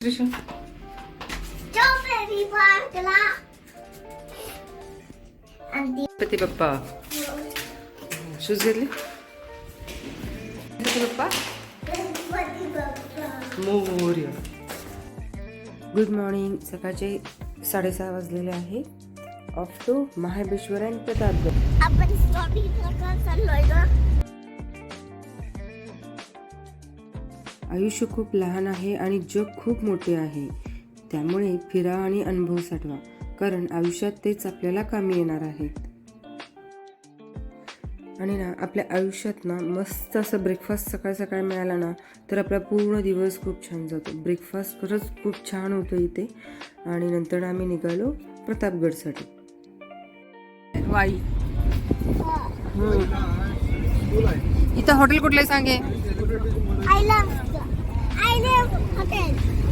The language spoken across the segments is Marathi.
Trisha Strawberry parkla. And the पती बाप्पा शूज घेतले गणपती बाप्पा मोर्या गुड मॉर्निंग सकाळचे साडेसहा वाजलेले आहे. Off to Mahabaleshwar and Pratapgad आपण आयुष्य खूप लहान आहे आणि जग खूप मोठे आहे. त्यामुळे फिरा आणि अनुभव साठवा कारण आयुष्यात तेच आपल्याला कामी येणार आहेत आणि ना आपल्या आयुष्यात ना मस्त असं ब्रेकफास्ट सकाळ सकाळ मिळाला ना तर आपला पूर्ण दिवस खूप छान जातो. ब्रेकफास्ट खरंच खूप छान होतं इथे. आणि नंतर आम्ही निघालो प्रतापगडसाठी. वाई. इथं हॉटेल कुठलं आहे सांगे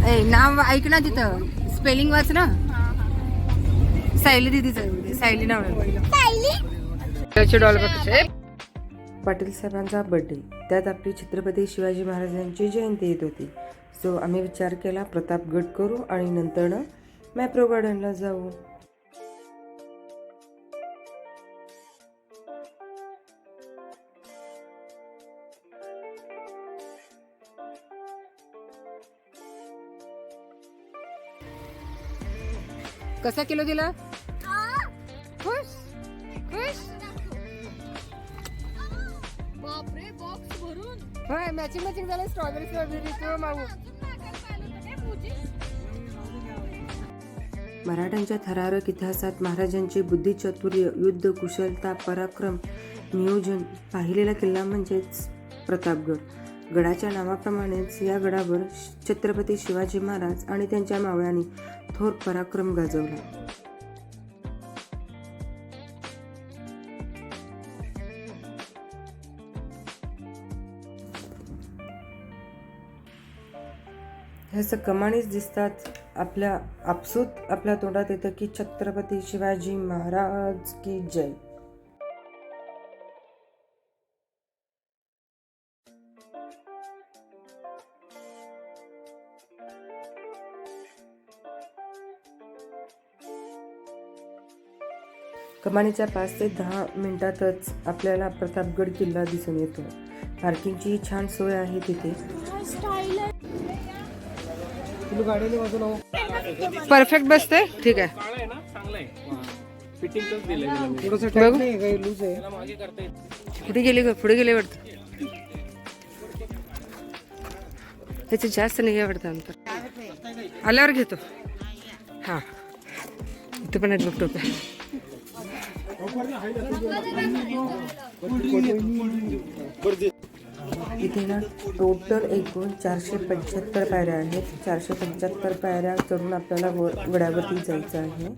ए नाव ऐक ना तिथं. स्पेलिंग वाच ना. सायली दिदीचं सायली नाव. सायली? डॉल पाटील साहेबांचा बर्थडे. त्यात आपली छत्रपती शिवाजी महाराजांची जयंती येत होती. सो आम्ही विचार केला प्रतापगड करू आणि नंतर ना मॅप्रो गार्डनला जाऊ. कसा किलो दिला? खुश? खुश? बापरे बॉक्स भरून. होय मॅचिंग मॅचिंग झालं स्ट्रॉबेरी स्ट्रॉबेरी किंवा माऊ मराठ्यांच्या थरारक इतिहासात महाराजांचे बुद्धिचातुर्य युद्ध कुशलता पराक्रम नियोजन पाहिलेला किल्ला म्हणजेच प्रतापगड. गडाच्या नावाप्रमाणेच या गडावर छत्रपती शिवाजी महाराज आणि त्यांच्या मावळ्यांनी थोर पराक्रम गाजवला. ह्याचं कमाणीच दिसतात आपल्या आपसूत आपल्या तोंडात येतं की छत्रपती शिवाजी महाराज की जय. कमानीच्या पाच ते दहा मिनिटातच आपल्याला प्रतापगड किल्ला दिसून येतो. पार्किंगची छान सोय आहे तिथे. परफेक्ट बसते ठीक आहे. कुठे पुढे गेले ग? पुढे गेले वाटतं. त्याचे जास्त नाही आहे अंतर आल्यावर घेतो. हां. इथे पण आहेत बघ टोप्या इथे ना टोटल एकूण चारशे पंच्याहत्तर पायऱ्या आहेत. चारशे पंच्याहत्तर पायऱ्या चढून आपल्याला वर वड्यावरती जायचं आहे.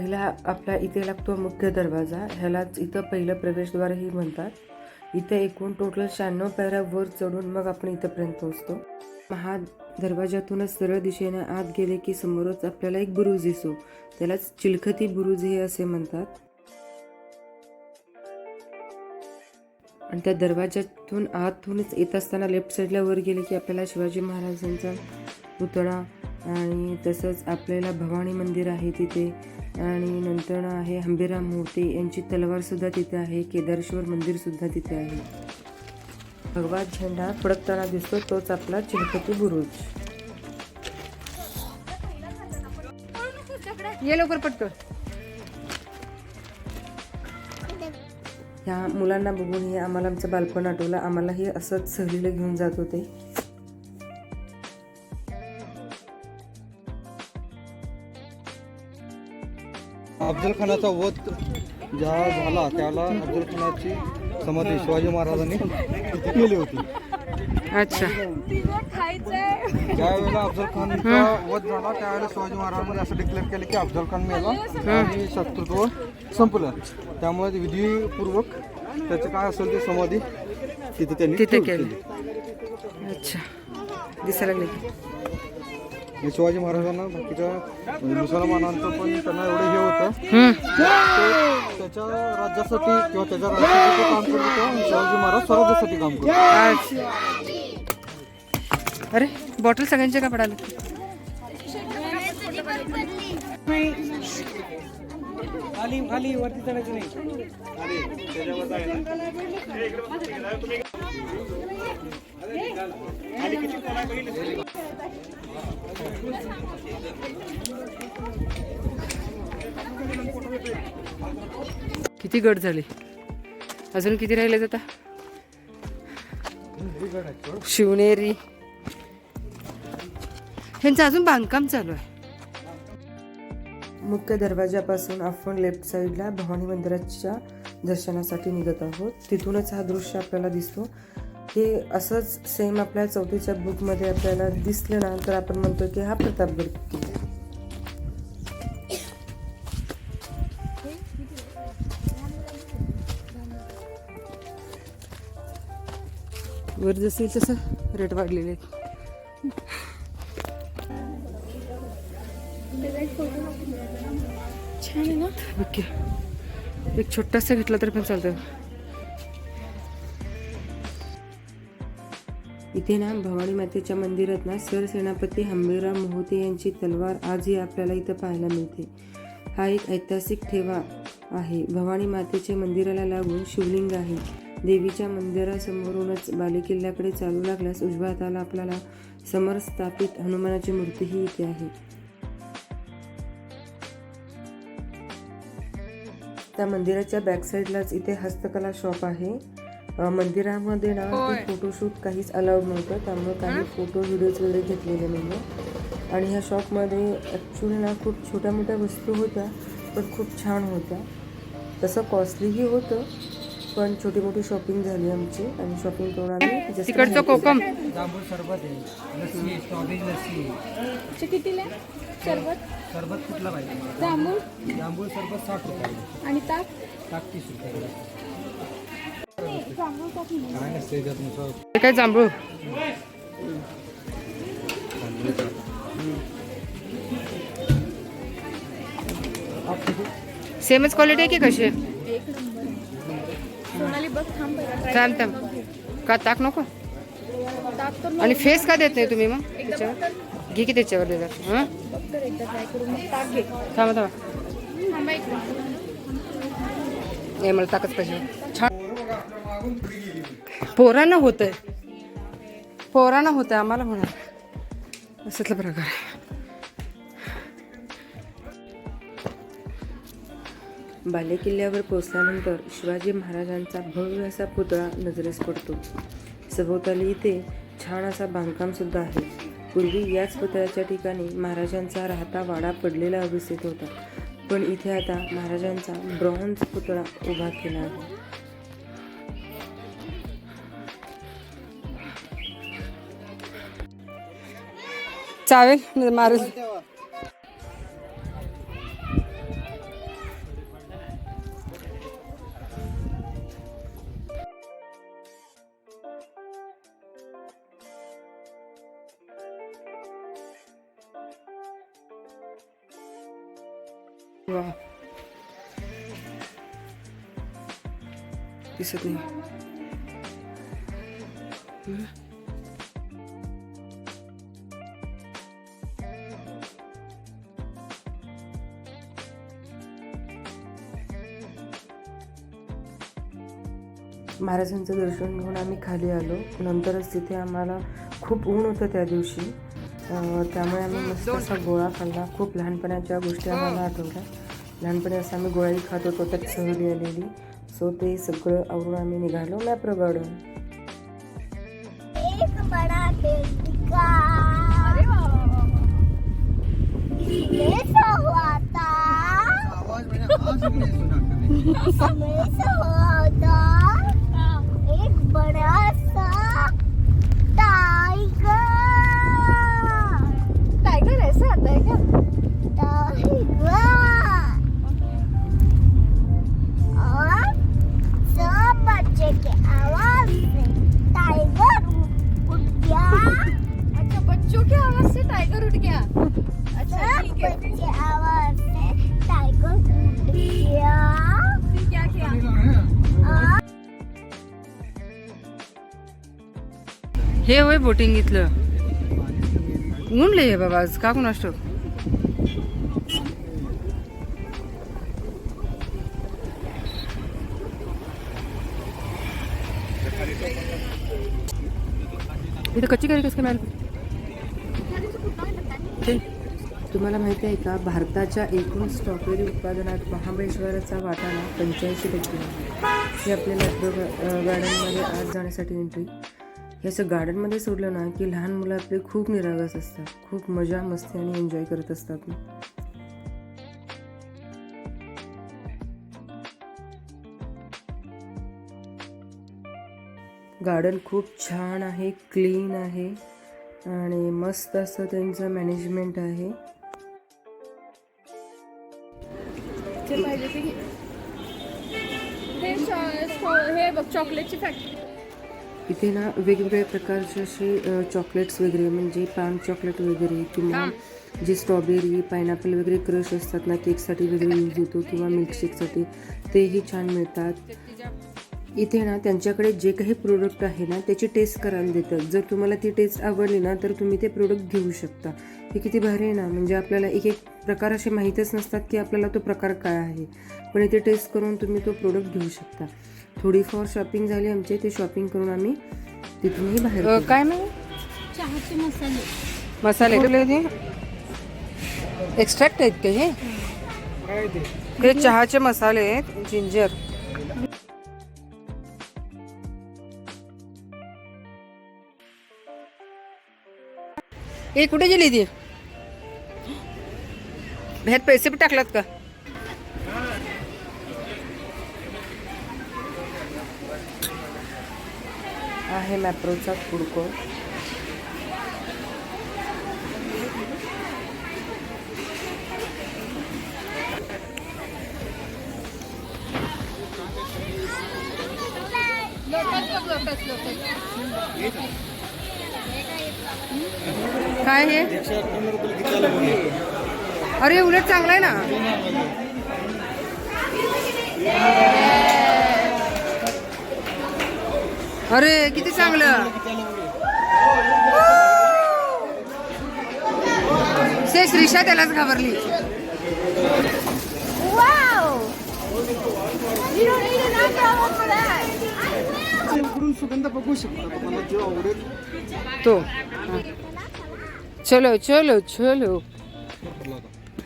पहिला आपला इथे लागतो मुख्य दरवाजा. ह्यालाच इथं पहिलं प्रवेशद्वारही म्हणतात. इथे एकूण टोटल शहाण्णव पायऱ्या वर चढून मग आपण इथंपर्यंत पोहोचतो. हा दरवाजातूनच सरळ दिशेने आत गेले की समोरच आपल्याला एक बुरुज दिसतो त्यालाच चिलखती बुरुज हे असे म्हणतात. आणि त्या दरवाजातून आतूनच येत असताना लेफ्ट साईडला वर गेले की आपल्याला शिवाजी महाराजांचा पुतळा आणि तसंच आपल्याला भवानी मंदिर आहे तिथे. आणि नंतर आहे हंबीराम मूर्ती. यांची तलवारसुद्धा तिथे आहे. केदारेश्वर मंदिरसुद्धा तिथे आहे. भगवा झेंडा फडकताना दिसतो. तोच आपला चिलखती बुरुज. ये लवकर पटकन. ह्या मुलांना बघून हे आम्हाला आमचं बालपण आठवलं. आम्हालाही असंच सहलीला घेऊन जात होते. अफजल खानाचा वध ज्या झाला त्याला अफजल खानाची समाधी शिवाजी महाराजांनी केली होती. अच्छा. ज्यावेळेला अफजल खानचा वध झाला त्यावेळेला शिवाजी महाराजांनी असं डिक्लेअर केलं की अफजल खान मेला आणि शत्रुत्व संपलं. त्यामुळे विधीपूर्वक त्याचं काय असेल ते समाधी तिथे त्यांनी. केली. अच्छा. दिसायला लागले. हे शिवाजी महाराजांना बाकीच्या मुसलमानांचं पण त्यांना एवढं हे होतं. त्याच्या राज्यासाठी किंवा त्याच्या राज्यासाठी काम करत होतो. आणि शिवाजी महाराज स्वराज्यासाठी काम करत अरे बॉटल सगळ्यांच्या का पडाले किती गट झाले? अजून किती राहिले आता? शिवनेरी. ह्यांचं अजून बांधकाम चालू आहे. मुख्य दरवाजापासून आपण लेफ्ट साईडला भवानी मंदिराच्या दर्शनासाठी निघत आहोत. तिथूनच हा दृश्य आपल्याला दिसतो. हे असंच सेम आपल्या चौथीच्या बुकमध्ये आपल्याला दिसलं ना तर आपण म्हणतो की हा प्रतापगड किल्ला वर जसं तसं रेट वाढलेले छान आहे ना? ओके. एक छोटासा घेतला तरी पण चालतं. इथे ना भवानी मातेच्या मंदिरात ना सरसेनापती हंबीरराव मोहोते यांची तलवार आजही आपल्याला इथं पाहायला मिळते. हा एक ऐतिहासिक ठेवा आहे. भवानी मातेच्या मंदिराला लागून शिवलिंग आहे. देवीच्या मंदिरासमोरूनच बालेकिल्ल्याकडे चालू लागल्यास उजव्या हाताला आपल्याला समर स्थापित हनुमानाची मूर्तीही इथे आहे. त्या मंदिराच्या बॅक साईडलाच इथे हस्तकला शॉप आहे. मंदिरामध्ये ना फोटोशूट काहीच अलाउड नव्हतं त्यामुळे काही फोटो व्हिडिओज वगैरे घेतलेले नाही आणि ह्या शॉपमध्ये ॲक्च्युली ना खूप छोट्या मोठ्या वस्तू होत्या पण खूप छान होत्या. तसं कॉस्टलीही होतं पण छोटी मोठी शॉपिंग झाली आमची आणि शॉपिंग करून आम्ही तिकडचं कोकम. जांभूळ सरबत आहे लस्सी आहे स्ट्रॉबेरी लस्सी आहे. कितीला? सरबत? सरबत कुठला पाहिजे? जांभूळ? जांभूळ सरबत साठ रुपये. आणि ताक? ताक तीस रुपये. काय जांभूळ? सेमच क्वालिटी आहे की कशी? आहे बघ थांब का ताक नको? ताक तर आणि फेस का देत नाही तुम्ही मग? त्याच्यावर? घे की त्याच्यावर देतात हां? बघ तर एकदा ट्राय करून मग ताक घे. थांबा थांबा. थांबा एक मिनिट. हे मला ताकच पाहिजे. छान. पोरांना होत पोरांना होत आम्हाला होणार. असतला प्रकार बालेकिल्ल्यावर पोचल्यानंतर शिवाजी महाराजांचा भव्य असा पुतळा नजरेस पडतो. सभोवताली इथे छान असा बांधकाम सुद्धा आहे. पूर्वी याच पुतळ्याच्या ठिकाणी महाराजांचा राहता वाडा पडलेला अवस्थेत होता. पण इथे आता महाराजांचा ब्रॉन्झ पुतळा उभा केला आहे. चावेल महाराज वा दिसत नाही महाराजांचं दर्शन घेऊन आम्ही खाली आलो. नंतरच तिथे आम्हाला खूप ऊन होतं त्या दिवशी. त्यामुळे आम्ही मस्त असा गोळा खाल्ला. खूप लहानपणाच्या गोष्टी आम्हाला आठवल्या. लहानपणी असं आम्ही गोळाही खात होतो त्यात सहली आलेली. सो ते सगळं आवरून आम्ही निघालो मॅप्रो गार्डन एक बडा से हुआ था इसमें से हुआ था एक बड़ा सा टाइगर टाइगर ऐसा आता है क्या टाइगर हे होय बोटिंग इथलं. ऊन लय बाबा आज. का कोण असतो इथं कच्ची करी कसं काय तुम्हाला माहिती आहे का? भारताच्या एकूण स्ट्रॉबेरी उत्पादनात महाबळेश्वराचा वाटाणा पंच्याऐंशी टक्के हे आपल्याला गार्डनमध्ये आज जाण्यासाठी एंट्री हे असं गार्डनमध्ये सोडलं ना की लहान मुलं आपले खूप निरागस असतात. खूप मजा मस्ती आणि एन्जॉय करत असतात. ना गार्डन खूप छान आहे क्लीन आहे आणि मस्त असं त्यांचं मॅनेजमेंट आहे. हे बघ चॉकलेटची फॅक्टरी इथे ना वेगवेगळ्या प्रकारचे असे चॉकलेट्स वगैरे म्हणजे पाम चॉकलेट वगैरे किंवा जे स्ट्रॉबेरी पायनॅपल वगैरे क्रश असतात ना केकसाठी वगैरे यूज होतो किंवा मिल्कशेकसाठी तेही छान मिळतात. इथे ना त्यांच्याकडे जे काही प्रोडक्ट आहे ना त्याची टेस्ट करायला देतात. जर तुम्हाला ती टेस्ट आवडली ना तर तुम्ही ते प्रोडक्ट घेऊ शकता. हे किती भारी आहे ना म्हणजे आपल्याला एक एक प्रकार असे माहीतच नसतात की आपल्याला तो प्रकार काय आहे. पण इथे टेस्ट करून तुम्ही तो प्रोडक्ट घेऊ शकता. थोडीफार शॉपिंग झाली आमची ते शॉपिंग करून आम्ही तिथूनही बाहेर काय नाही चहाचे मसाले. मसाले कुठले ते एक्स्ट्रॅक्ट आहेत का हे? काय ते हे चहाचे मसाले आहेत जिंजर हे कुठे गेली ती? ह्यात पैसे पण टाकलात का? आहे मॅप्रोचा कुडको काय हे? अरे उलट चांगलं आहे ना. अरे किती चांगलं. से श्रीषा त्यालाच घाबरली. सुगंध बघू शकता. तुम्हाला जो आवडेल. तो. चलो चलो चलो.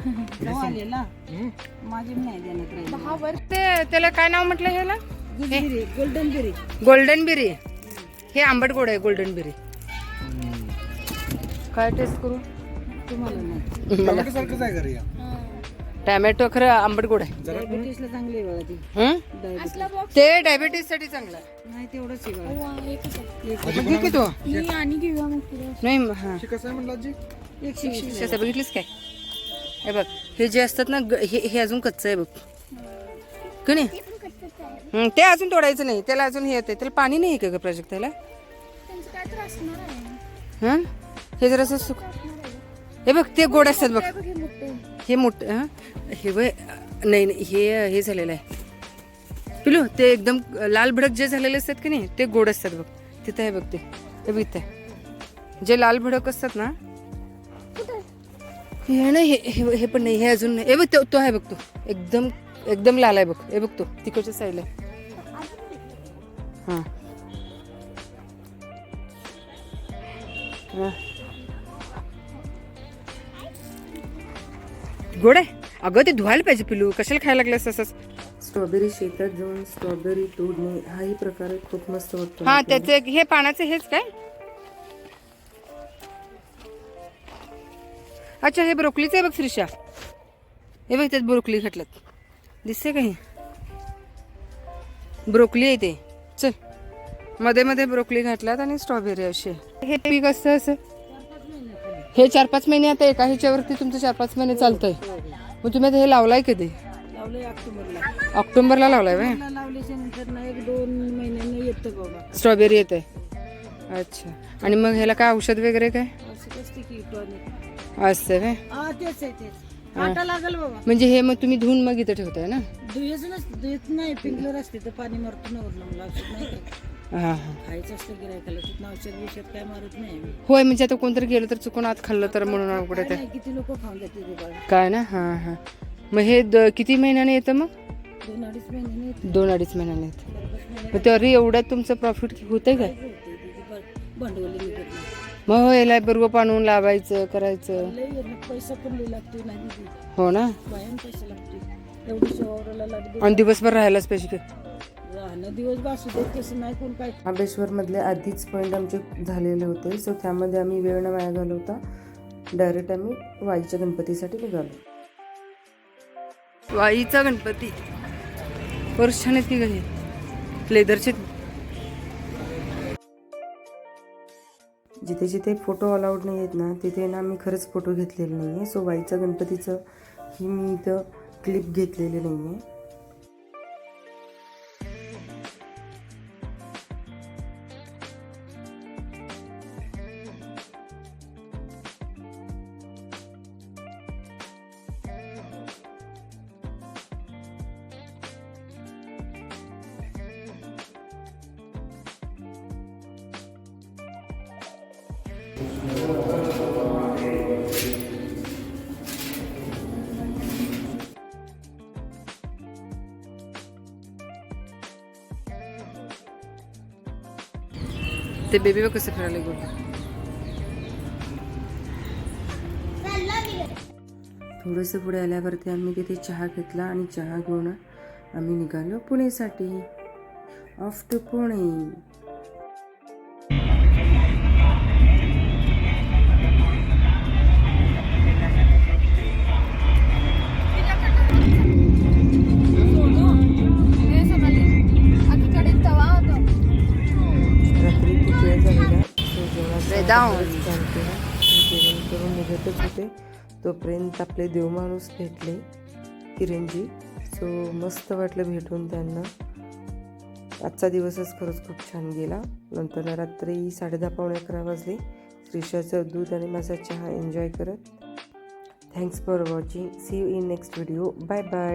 त्याला काय नाव म्हटलं ह्याला? गोल्डन बेरी गोल्डन बिरी हे आंबट गोड आहे गोल्डन बिरी काय टेस्ट करू? टॅमॅटो खरं आंबट गोड आहे. डायबिटीसला चांगली आहे बघा ती. हं? डायबिटीससाठी चांगलं आहे. नाही तेवढंच आहे की तू? आणि घेऊया नाही हा. कसं म्हणलं एकशे बघितलीस काय? हे बघ हे जे असतात ना ग- हे हे अजून कच्चं आहे बघ. का नाही? हं, ते अजून तोडायचं नाही. त्याला अजून हे येते त्याला पाणी नाही आहे का ग प्राजक्त त्याला? त्यांचं काय त्रास आहे. हं? हे जरासं सुक हे बघ ते गोड असतात बघ. काय बघ हे मोठे. हे मोठं हं? हे वय नाही नाही हे हे झालेलं आहे. पिलू ते एकदम लाल भडक जे झालेले असतात की नाही ते गोड असतात बघ. तिथं आहे बघ ते. हे बघ इथं. आहे. जे लाल भडक असतात ना हे ना हे हे हे पण नाही हे अजून नाही. हे बघ तो तो आहे बघ तो. एकदम एकदम लाल आहे बघ. हे बघ तो तिकडच्या साईडला हां. गोड आहे. अगं ते धुवायला पाहिजे पिलू. कशाला खायला लागल्यास तसंच स्ट्रॉबेरी शेतात जाऊन स्ट्रॉबेरी तोडणे हाही प्रकार खूप मस्त वाटतो हा त्याचे हे पानाचे हेच काय? अच्छा हे ब्रोकलीचं आहे बघ श्रीषा हे बघ त्यात ब्रोकली घातल्यात. दिसते का हे? ब्रोकली आहे ते. चल. मध्ये मध्ये ब्रोकली घातल्यात आणि स्ट्रॉबेरी अशी आहे. हे पीक असतं असं? हे चार पाच महिने आता एका ह्याच्यावरती तुमचं चार पाच महिने चालतंय. मग तुम्ही आता हे लावलाय कधी? ऑक्टोबरला. ऑक्टोबरला लावलाय व्हय? स्ट्रॉबेरी येते. अच्छा. आणि मग ह्याला काय औषध वगैरे काय? असं असते व्हय? लागल बाबा. म्हणजे हे मग तुम्ही धुवून मग इथं ठेवताय ना? दुयच नाही पिंकलर असते तर पाणी मारतो ना वरनं मला औषध नाही काय. हां हां. खायचं असतं गिरायकाला तिथं औषध बिषध काय मारत नाही आम्ही. होय म्हणजे आता कोणतरी गेलं तर चुकून आत खाल्लं तर म्हणून अवघड आहे ते. नाही, किती लोक खाऊन जाते ते बाळ. काय ना? हां हां. मग हे द- किती महिन्याने येतं मग? दोन अडीच महिन्याने येते. दोन अडीच महिन्याने येतं. मग तरी एवढ्यात तुमचं प्रॉफिट होतंय काय? होते तिथे ब- भांडवली निघत नाही. मग हो याला बरोबर आणून लावायचं करायचं. पैसा लागतो ना दिदी. हो ना? बायान पैसा लागतो. एवढी शहराला लागते आणि दिवसभर राहायलाच पाहिजे नाही काय. महाबळेश्वरमधले आधीच पॉईंट आमचे झालेले होते. सो त्यामध्ये आम्ही वेळ न वाया घालवता डायरेक्ट आम्ही वाईच्या गणपतीसाठी निघालो. वाईचा गणपती. वर्ष छान आहेत की काही लेदरचे जिथे जिथे फोटो अलाउड नाही आहेत ना तिथे ना मी खरंच फोटो घेतलेले नाही आहे सो वाईचा गणपतीचं ही मी इथं क्लिप घेतलेली नाही आहे ते बेबी बघ कसं फिरायला गेलं. थोडंसं पुढे आल्यावरती आम्ही तिथे चहा घेतला आणि चहा घेऊन आम्ही निघालो पुणेसाठी. Off to Pune. जेवणाचा जेवण करून निघतच होते तोपर्यंत आपले देवमाणूस भेटले किरणजी सो मस्त वाटलं भेटून त्यांना आजचा दिवसच खरंच खूप छान गेला नंतर रात्री साडेदहा पावणे अकरा वाजले श्रीषाचं दूध आणि माझा चहा एन्जॉय करत thanks for watching see you in next video bye bye